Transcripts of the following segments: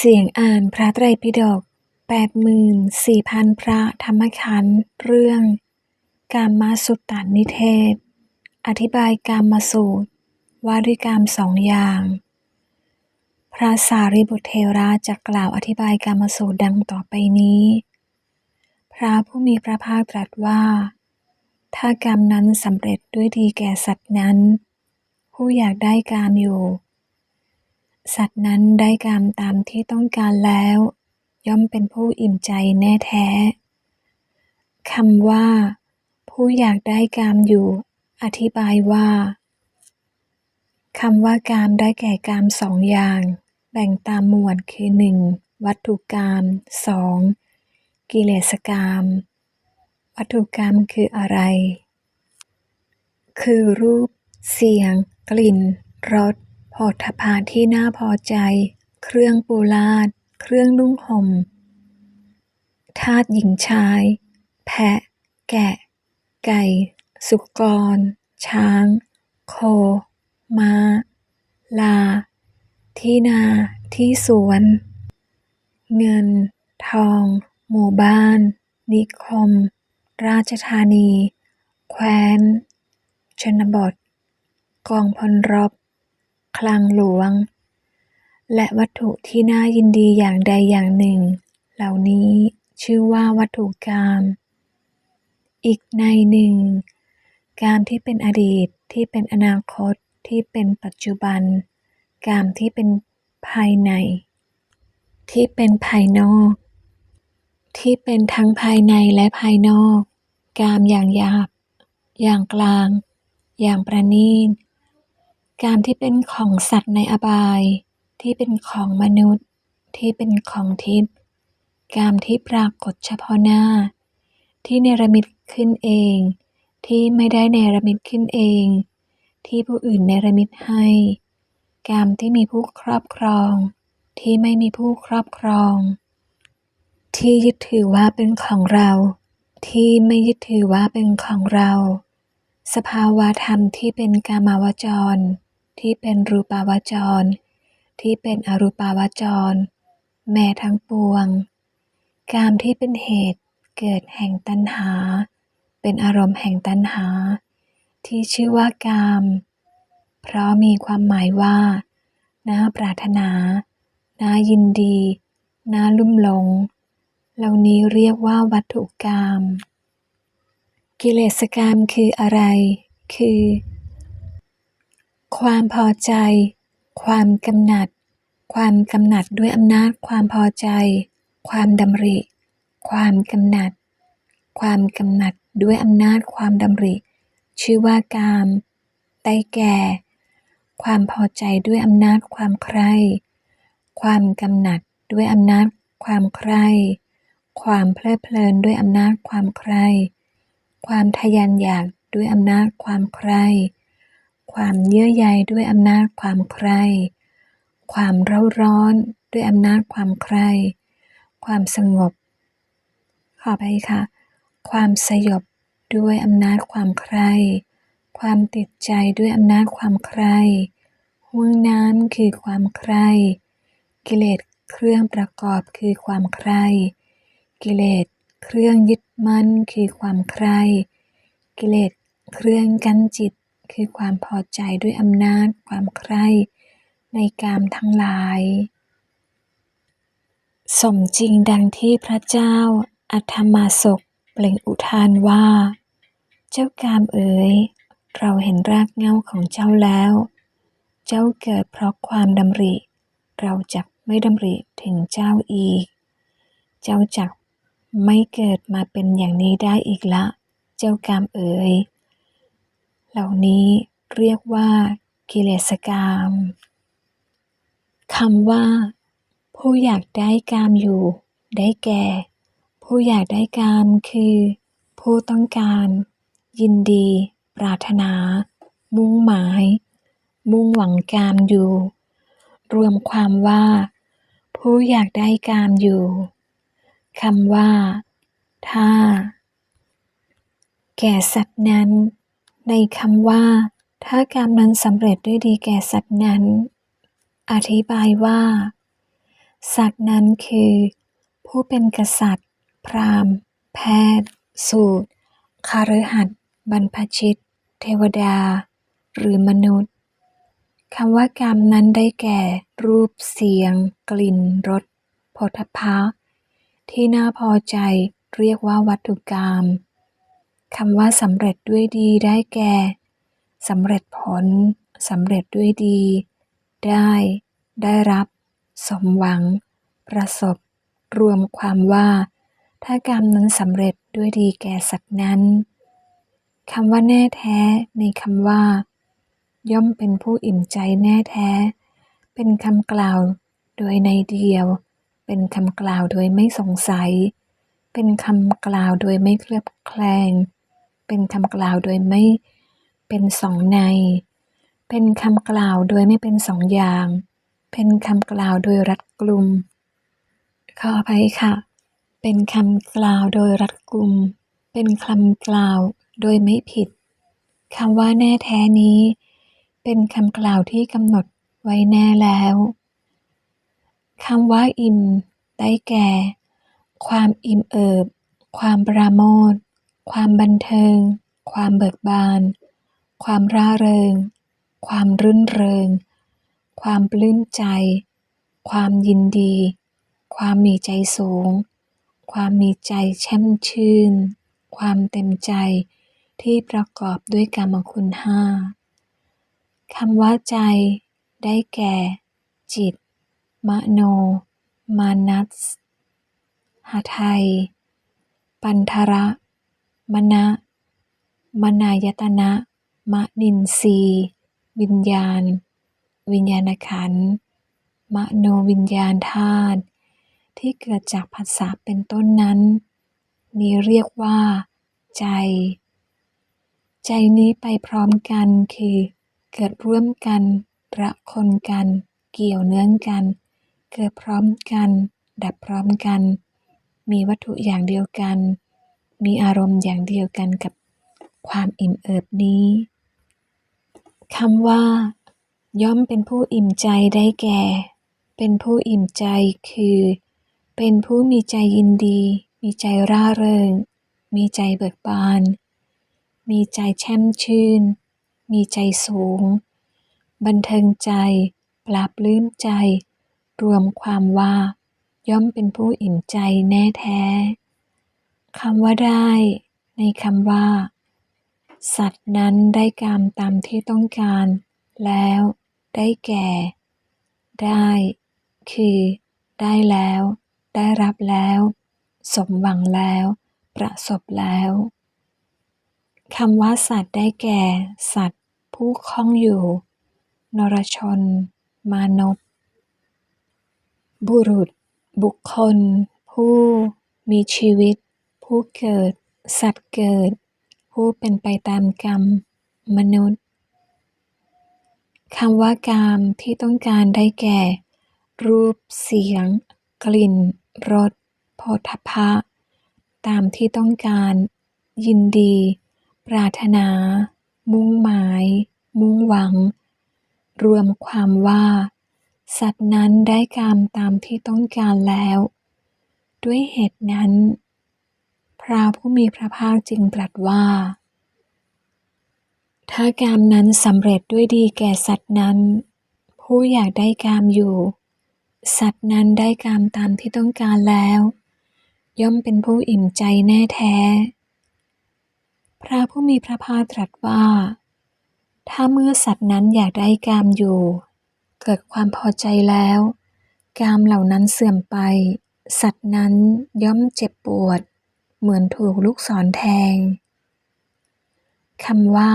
เสียงอ่านพระไตรปิฎกแปดหมื่นสี่พันพระธรรมขันธ์เรื่อง กามาสุตตานิเทศ อธิบายกามาสูตร ว่าด้วยกามสองอย่าง พระสารีบุตรเทระจะกล่าวอธิบายกามสูตรดังต่อไปนี้ พระผู้มีพระภาคตรัสว่า ถ้ากามนั้นสำเร็จด้วยดีแก่สัตว์นั้น ผู้อยากได้กามอยู่ สัตว์นั้นได้กามตามที่ต้องการแล้ว ย่อมเป็นผู้อิ่มใจแน่แท้คำว่า ผู้อยากได้กามอยู่ อธิบายว่าคำว่ากามได้แก่กามสองอย่าง แบ่งตามหมวดคือหนึ่งวัตถุกามสองกิเลสกาม วัตถุกามคืออะไร คือรูป เสียง กลิ่นรส โผฏฐัพพะที่น่าพอใจ เครื่องปูลาด เครื่องนุ่งห่มทาสหญิงชาย แพะ แกะ ไก่ สุกร ช้าง โค ม้า ลา ที่นา ที่สวน เงิน ทอง หมู่บ้าน นิคม ราชธานี แคว้น ชนบท กองพลรบ คลังหลวง และวัตถุที่น่ายินดีอย่างใดอย่างหนึ่ง เหล่านี้ชื่อว่าวัตถุกามอีกในหนึ่ง กามที่เป็นอดีตที่เป็นอนาคตที่เป็นปัจจุบัน กามที่เป็นภายใน ที่เป็นภายนอก ที่เป็นทั้งภายในและภายนอก กามอย่างหยาบ อย่างกลาง อย่างประณีต กามที่เป็นของสัตว์ในอบาย ที่เป็นของมนุษย์ ที่เป็นของทิพย์กามที่ปรากฏเฉพาะหน้า ที่เนรมิตขึ้นเอง ที่ไม่ได้เนรมิตขึ้นเอง ที่ผู้อื่นเนรมิตให้ กามที่มีผู้ครอบครอง ที่ไม่มีผู้ครอบครอง ที่ยึดถือว่าเป็นของเรา ที่ไม่ยึดถือว่าเป็นของเรา สภาวะธรรมที่เป็นกามาวจร ที่เป็นรูปาวจร ที่เป็นอรูปาวจร แม้ทั้งปวง กามที่เป็นเหตุเกิดแห่งตัณหา เป็นอารมณ์แห่งตัณหา ที่ชื่อว่ากาม เพราะมีความหมายว่า น่าปรารถนา น่ายินดี น่าลุ่มหลง เหล่านี้เรียกว่าวัตถุกาม กิเลสกามคืออะไร คือ ความพอใจ ความกำหนัด ความกำหนัดด้วยอำนาจความพอใจ ความดำริ ความกำหนัด ความกำหนัดด้วยอำนาจความดำริ ชื่อว่ากามได้แก่ ความพอใจด้วยอำนาจความใคร่ ความกำหนัดด้วยอำนาจความใคร่ ความเพลิดเพลินด้วยอำนาจความใคร่ ความทะยานอยากด้วยอำนาจความใคร่ ความเยื่อใยด้วยอำนาจความใคร่ความเร่าร้อนด้วยอำนาจความใคร่ความสงบ ขอไปค่ะ ความสยบด้วยอำนาจความใคร่ความติดใจด้วยอำนาจความใคร่ห่วงน้ำคือความใคร่กิเลสเครื่องประกอบคือความใคร่กิเลสเครื่องยึดมั่นคือความใคร่กิเลสเครื่องกั้นจิต คือความพอใจด้วยอำนาจความใคร่ในกามทั้งหลาย สมจริงดังที่พระเจ้าอัธมาศกเปล่งอุทานว่า เจ้ากามเอ๋ยเราเห็นรากเหง้าของเจ้าแล้ว เจ้าเกิดเพราะความดำริ เราจักไม่ดำริถึงเจ้าอีก เจ้าจักไม่เกิดมาเป็นอย่างนี้ได้อีกละ เจ้ากามเอ๋ย เหล่านี้เรียกว่ากิเลสกามคำว่า ผู้อยากได้กามอยู่ ได้แก่ ผู้อยากได้กามคือ ผู้ต้องการ ยินดี ปรารถนา มุ่งหมาย มุ่งหวังกามอยู่ รวมความว่า ผู้อยากได้กามอยู่คำว่า ถ้า แก่สัตว์นั้น ในคำว่า ถ้ากามนั้นสำเร็จด้วยดีแก่สัตว์นั้น อธิบายว่า สัตว์นั้นคือ ผู้เป็นกษัตริย์ พราหมณ์ แพทย์ สูตรคฤหัสบรรพชิต เทวดา หรือมนุษย์คำว่ากรรมนั้นได้แก่ รูปเสียง กลิ่นรสผฏฐัพพะที่น่าพอใจเรียกว่าวัตถุกรรม คำว่าสำเร็จด้วยดีได้แก่สำเร็จผลสำเร็จด้วยดี ได้ ได้รับ สมหวัง ประสบ รวมความว่า ถ้ากรรมนั้นสำเร็จด้วยดีแก่สัตว์นั้นคำว่าแน่แท้ในคำว่า ย่อมเป็นผู้อิ่มใจแน่แท้ เป็นคำกล่าวโดยในเดียว เป็นคำกล่าวโดยไม่สงสัย เป็นคำกล่าวโดยไม่เคลือบแคลง เป็นคำกล่าวโดยไม่เป็นสองใน เป็นคำกล่าวโดยไม่เป็นสองอย่าง เป็นคำกล่าวโดยรัดกลุ่มขออภัยค่ะ เป็นคำกล่าวโดยรัดกลุ่ม เป็นคำกล่าวโดยไม่ผิดคำว่าแน่แท้นี้ เป็นคำกล่าวที่กำหนดไว้แน่แล้วคำว่าอิ่มได้แก่ ความอิ่มเอิบ ความปราโมท ความบันเทิง ความเบิกบาน ความร่าเริง ความรื่นเริง ความปลื้มใจ ความยินดี ความมีใจสูง ความมีใจแช่มชื่น ความเต็มใจที่ประกอบด้วยกรรมคุณห้าคำว่าใจ ได้แก่ จิต มโน มานัสหทัยปันทระ มณะมนายตนะ มะนินทีวิญญาณ วิญญาณขันธ์มโนวิญญาณธาตุที่เกิดจากภาษาเป็นต้นนั้น นี้เรียกว่า ใจ ใจนี้ไปพร้อมกันคือ เกิดร่วมกันระคนกัน เกี่ยวเนื่องกัน เกิดพร้อมกัน ดับพร้อมกัน มีวัตถุอย่างเดียวกัน มีอารมณ์อย่างเดียวกันกับความอิ่มเอิบนี้คำว่า ย่อมเป็นผู้อิ่มใจได้แก่ เป็นผู้อิ่มใจคือ เป็นผู้มีใจยินดี มีใจร่าเริง มีใจเบิกบาน มีใจแช่มชื่น มีใจสูง บันเทิงใจ ปราบลื้มใจ รวมความว่า ย่อมเป็นผู้อิ่มใจแน่แท้ คำว่าได้ ในคำว่า สัตว์นั้นได้กามตามที่ต้องการ แล้ว ได้แก่ ได้ คือ ได้แล้ว ได้รับแล้ว สมหวังแล้ว ประสบแล้วคำว่าสัตว์ได้แก่ สัตว์ ผู้คล้องอยู่ นรชน มานพบุรุษ บุคคล ผู้ มีชีวิต ผู้เกิด สัตว์เกิด ผู้เป็นไปตามกรรม มนุษย์คำว่ากามที่ต้องการได้แก่ รูปเสียง กลิ่นรสโผฏฐัพะ ตามที่ต้องการ ยินดี ปรารถนา มุ่งหมาย มุ่งหวัง รวมความว่า สัตว์นั้นได้กามตามที่ต้องการแล้ว ด้วยเหตุนั้น ระผู้มีพระภาคจึงตรัสว่า ถ้ากามนั้นสำเร็จด้วยดีแก่สัตว์นั้น ผู้อยากได้กามอยู่ สัตว์นั้นได้กามตามที่ต้องการแล้ว ย่อมเป็นผู้อิ่มใจแน่แท้ พระผู้มีพระภาคตรัสว่า ถ้าเมื่อสัตว์นั้นอยากได้กามอยู่ เกิดความพอใจแล้ว กามเหล่านั้นเสื่อมไป สัตว์นั้นย่อมเจ็บปวด เหมือนถูกลูกศรแทงคำว่า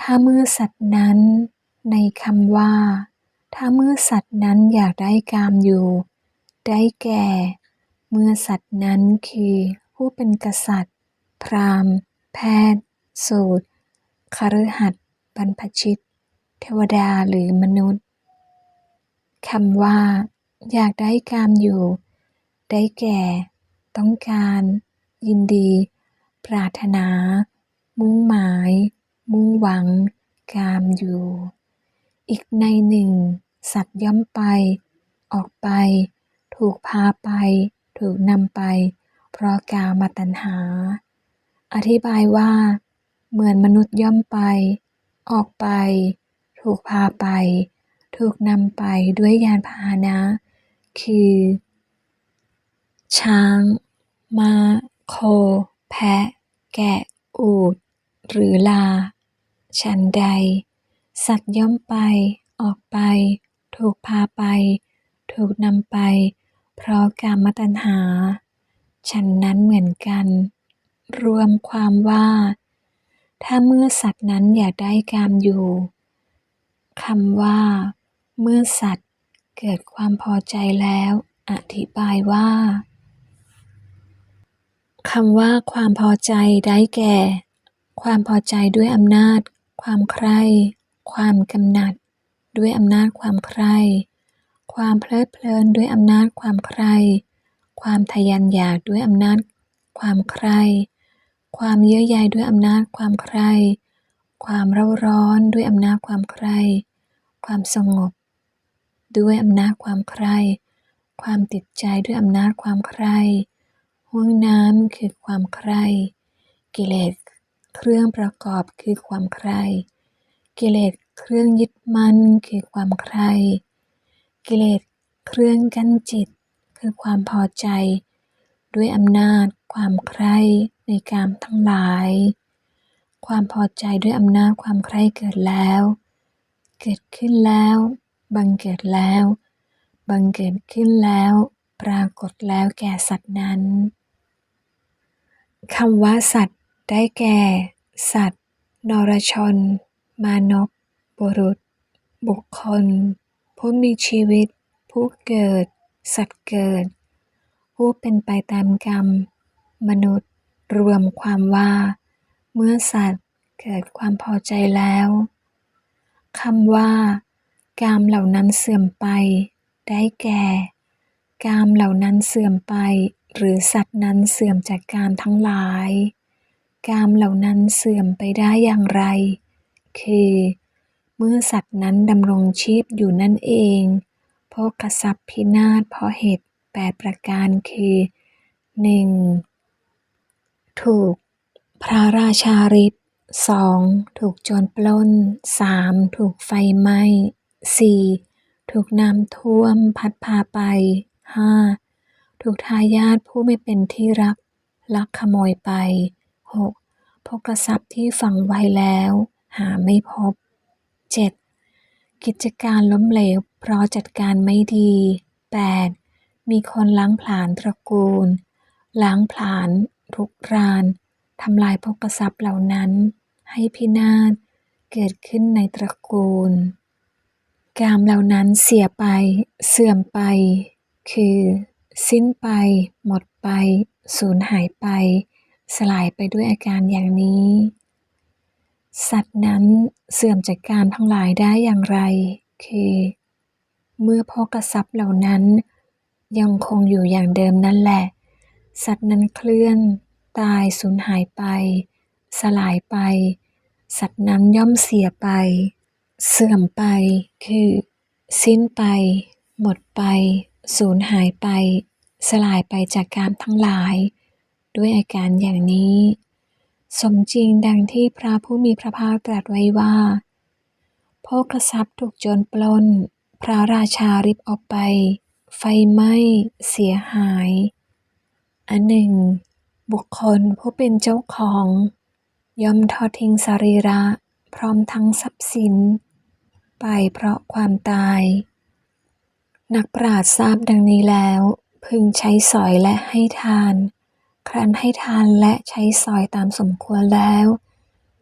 ถ้าเมื่อสัตว์นั้น ในคำว่า ถ้าเมื่อสัตว์นั้นอยากได้กามอยู่ ได้แก่ เมื่อสัตว์นั้นคือ ผู้เป็นกษัตริย์ พราหมณ์ แพทย์ สูตรคฤหัสถ์บรรพชิต เทวดาหรือมนุษย์คำว่า อยากได้กามอยู่ ได้แก่ ต้องการ ยินดี ปรารถนา มุ่งหมาย มุ่งหวัง กามอยู่ อีกในหนึ่ง สัตว์ย่อมไป ออกไป ถูกพาไป ถูกนำไป เพราะกามตัณหา อธิบายว่า เหมือนมนุษย์ย่อมไป ออกไป ถูกพาไป ถูกนำไปด้วยยานพาหนะ คือ ช้างม้า โค แพะ แกะ อูฐหรือลา ฉันใด สัตว์ย่อมไป ออกไป ถูกพาไป ถูกนำไป เพราะกามตัณหา ฉันนั้นเหมือนกัน รวมความว่า ถ้าเมื่อสัตว์นั้นอยากได้กามอยู่คำว่า เมื่อสัตว์เกิดความพอใจแล้ว อธิบายว่า คำว่าความพอใจได้แก่ ความพอใจด้วยอำนาจ ความใคร่ ความกำหนัด ด้วยอำนาจความใคร่ ความเพลิดเพลินด้วยอำนาจความใคร่ ความทะยานอยากด้วยอำนาจความใคร่ ความเยื่อใยด้วยอำนาจความใคร่ ความเร่าร้อนด้วยอำนาจความใคร่ ความสงบ ด้วยอำนาจความใคร่ ความติดใจด้วยอำนาจความใคร่ ห่วงน้ำคือความใคร่กิเลสเครื่องประกอบคือความใคร่กิเลสเครื่องยึดมั่นคือความใคร่กิเลสเครื่องกั้นจิต คือความพอใจ ด้วยอำนาจความใคร่ในกามทั้งหลาย ความพอใจด้วยอำนาจความใคร่เกิดแล้ว เกิดขึ้นแล้ว บังเกิดแล้ว บังเกิดขึ้นแล้ว ปรากฏแล้วแก่สัตว์นั้น คำว่าสัตว์ ได้แก่ สัตว์ นรชน มานพบุรุษ บุคคล ผู้มีชีวิต ผู้เกิด สัตว์เกิด ผู้เป็นไปตามกรรม มนุษย์ รวมความว่า เมื่อสัตว์เกิดความพอใจแล้วคำว่า กามเหล่านั้นเสื่อมไป ได้แก่ กามเหล่านั้นเสื่อมไป หรือสัตว์นั้นเสื่อมจากกามทั้งหลาย กามเหล่านั้นเสื่อมไปได้อย่างไร คือ เมื่อสัตว์นั้นดำรงชีพอยู่นั่นเองโภคทรัพย์พินาศเพราะเหตุแปดประการคือหนึ่งถูก พระราชาริษสองถูกโจรปล้นสามถูกไฟไหม้สี่ถูกน้ำท่วมพัดพาไปห้า ถูกทายาทผู้ไม่เป็นที่รัก ลักขโมยไปหกพกทรัพย์ที่ฝังไว้แล้ว หาไม่พบเจ็ดกิจการล้มเหลว เพราะจัดการไม่ดีแปดมีคนล้างผลาญตระกูล ล้างผลาญรุกรานทำลายพกทรัพย์เหล่านั้น ให้พินาศเกิดขึ้นในตระกูล กามเหล่านั้นเสียไป เสื่อมไป คือ สิ้นไป หมดไป สูญหายไป สลายไปด้วยอาการอย่างนี้ สัตว์นั้นเสื่อมจากกามทั้งหลายได้อย่างไร คือ เมื่อพกทรัพย์เหล่านั้น ยังคงอยู่อย่างเดิมนั่นแหละ สัตว์นั้นเคลื่อน ตายสูญหายไป สลายไป สัตว์นั้นย่อมเสียไป เสื่อมไป คือ สิ้นไป หมดไป สูญหายไป สลายไปจากกามทั้งหลาย ด้วยอาการอย่างนี้ สมจริงดังที่พระผู้มีพระภาคตรัสไว้ว่าโภคทรัพย์ถูกโจรปล้น พระราชาริบออกไป ไฟไหม้เสียหาย อันหนึ่ง บุคคลผู้เป็นเจ้าของ ย่อมทอดทิ้งสรีระ พร้อมทั้งทรัพย์สิน ไปเพราะความตาย นักปราชญ์ทราบดังนี้แล้ว พึงใช้สอยและให้ทาน ครั้นให้ทานและใช้สอยตามสมควรแล้ว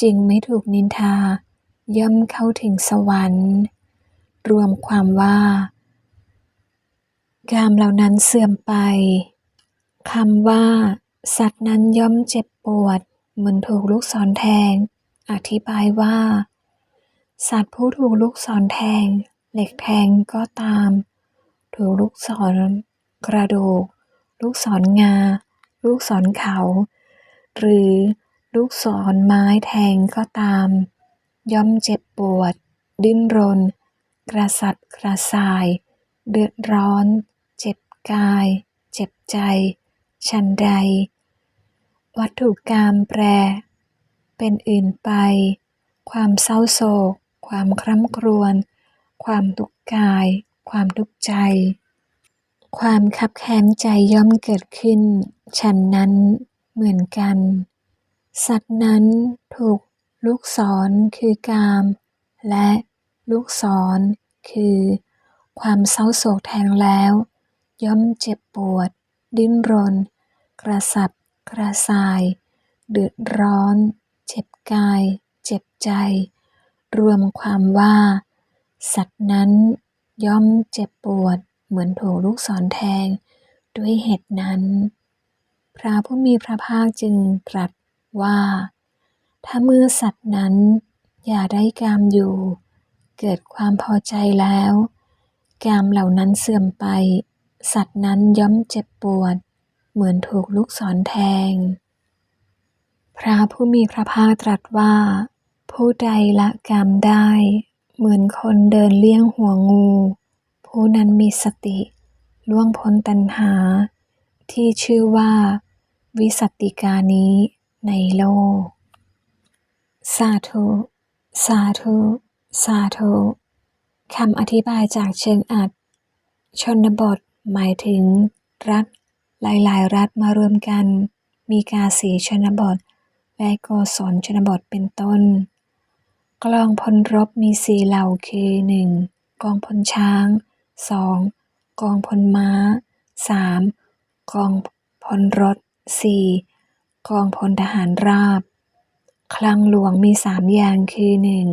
จึงไม่ถูกนินทา ย่อมเข้าถึงสวรรค์ รวมความว่ากามเหล่านั้นเสื่อมไปคำว่า สัตว์นั้นย่อมเจ็บปวด เหมือนถูกลูกศรแทง อธิบายว่า สัตว์ผู้ถูกลูกศรแทง เหล็กแทงก็ตาม ถูกลูกศรกระดูก ลูกศรงา ลูกศรเขา หรือลูกศรไม้แทงก็ตาม ย่อมเจ็บปวด ดิ้นรน กระสัดกระส่าย เดือดร้อน เจ็บกาย เจ็บใจฉันใด วัตถุกรรมแปร เป็นอื่นไป ความเศร้าโศก ความคร่ำครวญความทุกข์กาย ความทุกข์ใจ ความคับแค้นใจย่อมเกิดขึ้น ฉันนั้นเหมือนกัน สัตว์นั้นถูกลูกศรคือกาม และลูกศรคือ ความเศร้าโศกแทงแล้ว ย่อมเจ็บปวด ดิ้นรน กระสับกระส่าย เดือดร้อน เจ็บกาย เจ็บใจ รวมความว่า สัตว์นั้น ย่อมเจ็บปวดเหมือนถูกลูกศรแทง ด้วยเหตุนั้น พระผู้มีพระภาคจึงตรัสว่า ถ้าเมื่อสัตว์นั้นอย่าได้กามอยู่ เกิดความพอใจแล้วกามเหล่านั้นเสื่อมไป สัตว์นั้นย่อมเจ็บปวด เหมือนถูกลูกศรแทง พระผู้มีพระภาคตรัสว่า ผู้ใดละกามได้ เหมือนคนเดินเลี่ยงหัวงู ผู้นั้นมีสติล่วงพ้นตัณหา ที่ชื่อว่า วิสัตติกานี้ในโลก สาธุ สาธุ สาธุคำอธิบายจากเชิงอัด ชนบทหมายถึง รัฐ หลาย ๆ รัฐมารวมกัน มีกาสีชนบทและโกศลชนบทเป็นต้น กลองพลรบมีสี่เหล่าคือหนึ่งกองพลช้างสองกองพลม้าสามกองพลรถสี่กองพลทหารราบ คลังหลวงมีสามอย่างคือหนึ่ง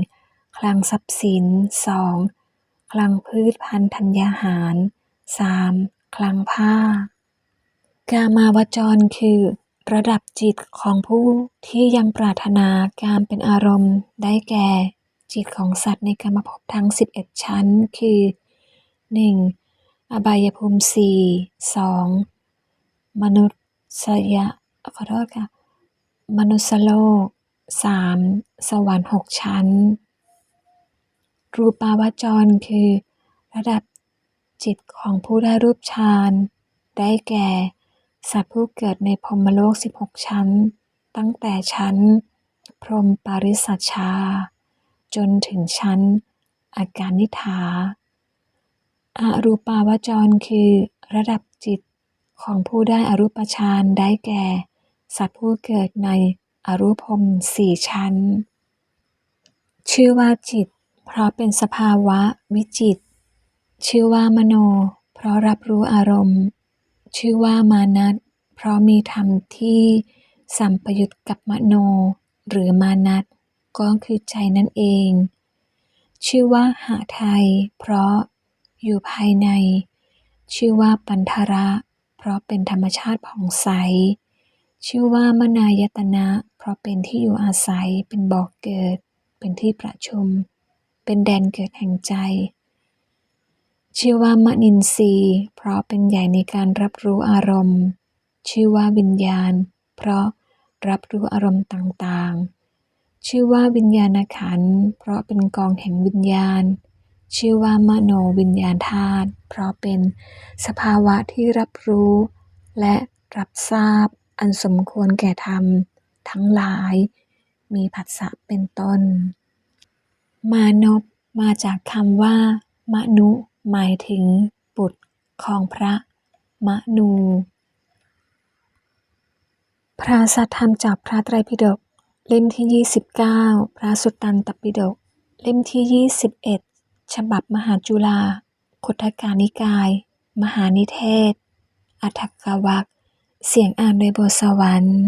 คลังทรัพย์สินสองคลังพืชพันธุ์ธัญญาหารสามคลังผ้ากามาวจรคือ ระดับจิตของผู้ที่ยังปรารถนาการเป็นอารมณ์ได้แก่ จิตของสัตว์ในกรรมภพทั้ง 11 ชั้น คือ 1. อบายภูมิสี่สองมนุษยขอโทษค่ะ มนุษยโลกสามสวรรค์หกชั้น รูปาวจรคือ ระดับจิตของผู้ได้รูปฌานได้แก่ สัตว์ผู้เกิดในพรมโลก 16 ชั้น ตั้งแต่ชั้น พรมปาริสัชชา จนถึงชั้น อาการนิฐาอารูปาวจรคือระดับจิตของผู้ได้อรูปฌานได้แก่ สัตว์ผู้เกิดในอรูปภพสี่ชั้น ชื่อว่าจิต เพราะเป็นสภาวะวิจิต ชื่อว่ามโน เพราะรับรู้อารมณ์ ชื่อว่ามานัตเพราะมีธรรมที่สัมปยุตกับมโน หรือมานัตก็คือใจนั่นเอง ชื่อว่าหาไทย เพราะอยู่ภายใน ชื่อว่าปันธระ เพราะเป็นธรรมชาติผ่องใส ชื่อว่ามนายตนะ เพราะเป็นที่อยู่อาศัย เป็นบ่อกเกิด เป็นที่ประชุม เป็นแดนเกิดแห่งใจ ชื่อว่ามนินทรีย์เพราะเป็นใหญ่ในการรับรู้อารมณ์ ชื่อว่าวิญญาณ เพราะรับรู้อารมณ์ต่างๆ ชื่อว่าวิญญาณขันธ์เพราะเป็นกองแห่งวิญญาณ ชื่อว่ามโนวิญญาณธาตุเพราะเป็นสภาวะที่รับรู้ และรับทราบอันสมควรแก่ธรรม ทั้งหลาย มีผัสสะเป็นต้น มานพมาจากคำว่ามนุ หมายถึงบุตรของพระมนู พระสัทธรรมจากพระไตรปิฎกเล่มที่ 29 พระสุตตันตปิฎกเล่มที่ 21 ฉบับมหาจุฬาคุถกานิกาย มหานิเทศ อัฏฐกวักเสียงอ่านโดยบัวสวรรค์